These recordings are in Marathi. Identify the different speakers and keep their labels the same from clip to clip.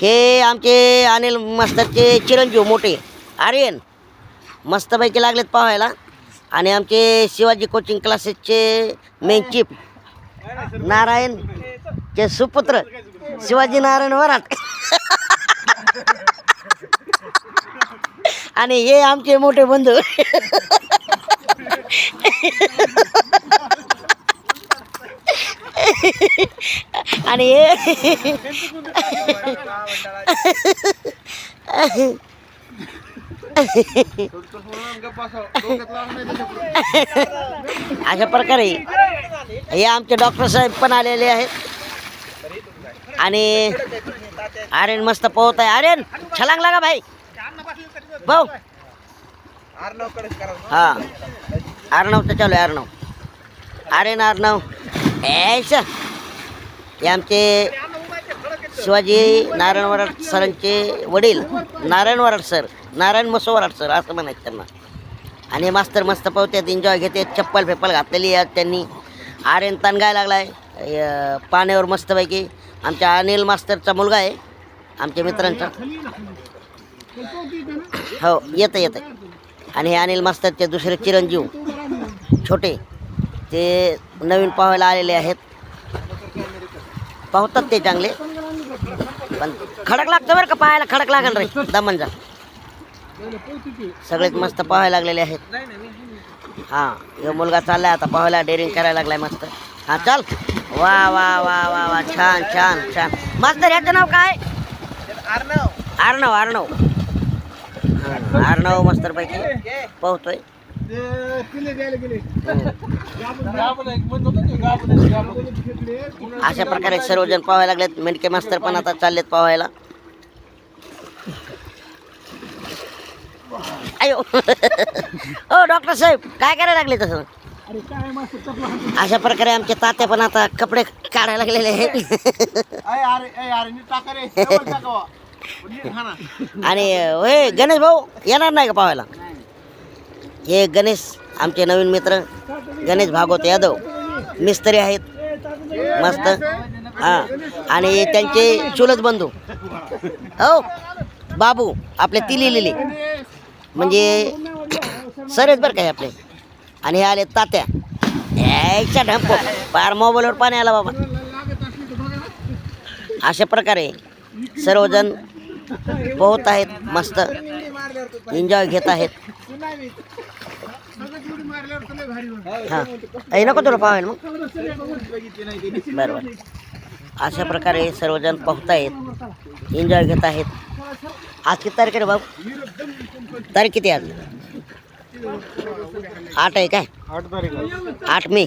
Speaker 1: हे आमचे अनिल मास्तरचे चिरंजीव मोठे. आर्यन मस्तपैकी लागलेत पाहायला. आणि आमचे शिवाजी कोचिंग क्लासेसचे मेन चीफ नारायण चे सुपुत्र शिवाजी नारायण वराट आणि हे आमचे मोठे बंधू. आणि हे अशा प्रकारे हे आमचे डॉक्टर साहेब पण आलेले आहेत. आणि आर्यन मस्त पोहत आहे. आर्यन छलांग लागा भाई. भाऊ. हा. आर्णव तर चालू आहे अर्णव आर्यन आर्णव ऐसा हे आमचे शिवाजी नारायण वराड सरांचे वडील नारायण वराड सर नारायण मसो वराड सर असं म्हणायचं त्यांना. आणि मास्तर मस्त पावत्यात एन्जॉय घेते चप्पल फेप्पल घातलेली आहे त्यांनी. आर्यन तणगाय लागला आहे पाण्यावर मस्तपैकी. आमच्या अनिल मास्तरचा मुलगा आहे आमच्या मित्रांचा. हो येतं येतं आणि हे अनिल मास्तरचे दुसरे चिरंजीव छोटे ते नवीन पाहायला आलेले आहेत. पाहतात ते चांगले. पण खडक लागतं बरं का पाहायला खडक लागेल रे. दमन जा. सगळेच मस्त पाहायला लागलेले आहेत. हां हे मुलगा चाललाय आता पाहायला डेअरिंग करायला लागलाय मस्त. हां चल. वा वा वा वा वा छान छान छान. मास्तर ह्याचं नाव काय? आर्णव. आर्णव हां, आर्णव मस्तर पैकी पोहतोय. अशा प्रकारे सर्वजण पाहायला लागलेत. मेंढके मास्तर पण आता चाललेत पाहायला. अयो. हो डॉक्टर साहेब काय करायला लागले तसं अशा प्रकारे आमचे तात्या पण आता कपडे काढायला लागलेले आहेत. आणि होय गणेश भाऊ येणार नाही का पाहायला? हे गणेश आमचे नवीन मित्र गणेश भागवत यादव मिस्त्री आहेत. मस्त. हां. आणि त्यांचे चुलत बंधू. हो. बाबू आपले ती लिहिलेले. म्हणजे सर बरं काय आपले. आणि हे आले तात्या. यायच्या ढंपो. पार मोबाईलवर पाणी आला बाबा. अशा प्रकारे सर्वजण पोहत आहेत मस्त. एन्जॉय घेत आहेत. हां. हे नको तुला पाहायला मग. बरं बरं अशा प्रकारे सर्वजण पोहत आहेत. एन्जॉय घेत आहेत. आज किती तारीख आहे बाबू? तारीख किती आज आठ आहे काय?
Speaker 2: आठ तारीख.
Speaker 1: आठ मे.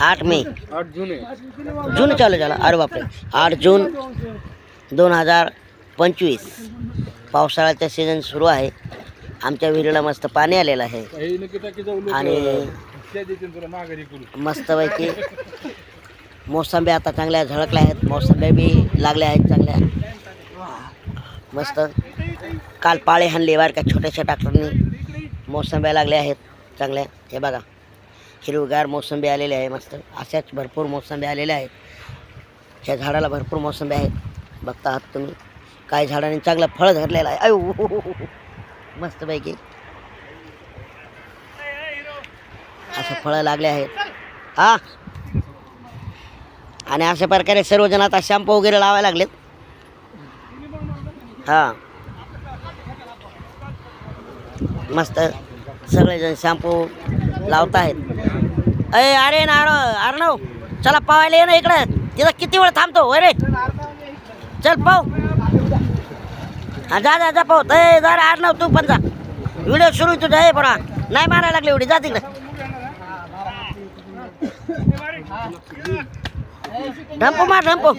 Speaker 2: आठ
Speaker 1: मे.
Speaker 2: आठ जून
Speaker 1: जून चालू झाला. अरे बापरे. आठ जून दोन हजार पंचवीस. पावसाळ्याचा सीझन सुरू आहे. आमच्या विहिरीला मस्त पाणी आलेलं आहे. आणि मस्तपैकी मोसंब्या आता चांगल्या झळकल्या आहेत. मोसंब्या बी लागल्या आहेत चांगल्या. मस्त. काल पाळे हाणले बार का छोट्याशा ट्रॅक्टरनी मोसंब्या लागल्या आहेत चांगल्या. हे बघा. हिरवीगार मोसंबी आलेले आहे मस्त. अशाच भरपूर मोसंबी आलेल्या आहेत. ह्या झाडाला भरपूर मोसंबी आहेत. बघता आहात तुम्ही. काही झाडाने चांगलं फळ धरलेलं आहे. अयो मस्तपैकी. असं फळं लागले आहेत. हा? आणि अशा प्रकारे सर्वजण आता शॅम्पू वगैरे लावायला लागलेत. हां. मस्त सगळेजण शॅम्पू लावत आहेत. अय अरे नार अर्णव चला पावायला ये ना इकडं. तिथं किती वेळ थांबतो? अरे चल पाहू. जा जा जा पाहू. ए जरा अर्णव तू पण जा. व्हिडिओ सुरू आहे तुझा हे नाही मारायला लागले एवढी. जा तिकडे. ढंपू मार ढंपू.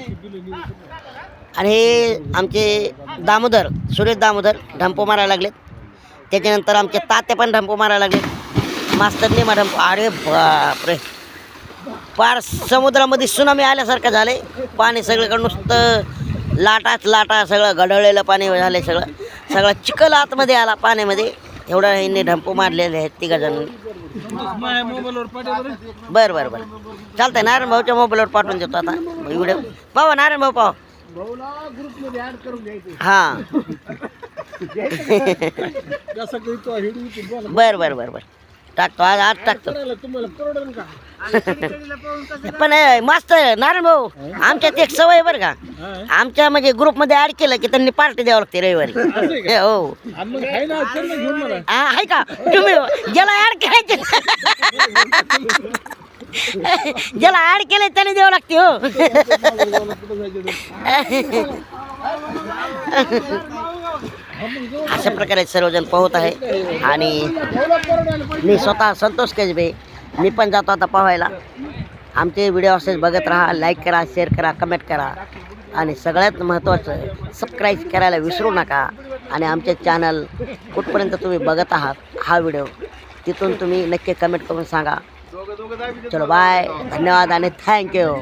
Speaker 1: आणि आमचे दामोदर सुरेश दामोदर ढंपू मारायला लागलेत त्याच्यानंतर आमचे ताते पण ढंपू मारायला लागले. मास्तरने नाही ढंपू. अरे बापरे. पार समुद्रामध्ये सुनामी आल्यासारखं झालं आहे पाणी सगळीकडं नुसतं लाटाच लाटा सगळं गढळलेलं पाणी झालं सगळं. सगळं चिखल आतमध्ये आला पाण्यामध्ये. एवढं यांनी ढंपू मारलेले आहेत तिघ जण. बरं बरं बरं. चालतंय नारायण भाऊच्या मोबाईलवर पाठवून देतो आता व्हिडिओ. पाहा नारायण भाऊ पाहा. हां. बर बर बर बर. टाकतो आज आज टाकतो.
Speaker 2: करायला तुम्हाला परवडेल का?
Speaker 1: पण अ, मस्त नारायण भाऊ आमच्यात एक सवय बरं का.
Speaker 2: हा?
Speaker 1: आमच्या म्हणजे ग्रुपमध्ये ऍड केलं की त्यांनी पार्टी द्यावं लागते रविवारी. हो.
Speaker 2: आणि मग आहे ना चल ना घेऊन मला.
Speaker 1: हा, आहे का? तुम्ही ज्याला ऍड करायचे ज्याला ऍड केले त्याने द्यावं लागते हो.
Speaker 2: कुठं जायचं ते?
Speaker 1: अशा प्रकारे सर्वजण पोहत आहे. आणि मी स्वतः संतोष केजबे. मी पण जातो आता पोहायला. आमचे व्हिडिओ असेच बघत राहा लाईक करा शेअर करा कमेंट करा. आणि सगळ्यात महत्त्वाचं सबस्क्राईब करायला विसरू नका. आणि आमचे चॅनल कुठपर्यंत तुम्ही बघत आहात हा व्हिडिओ तिथून तुम्ही नक्की कमेंट करून सांगा. चलो बाय धन्यवाद आणि थँक्यू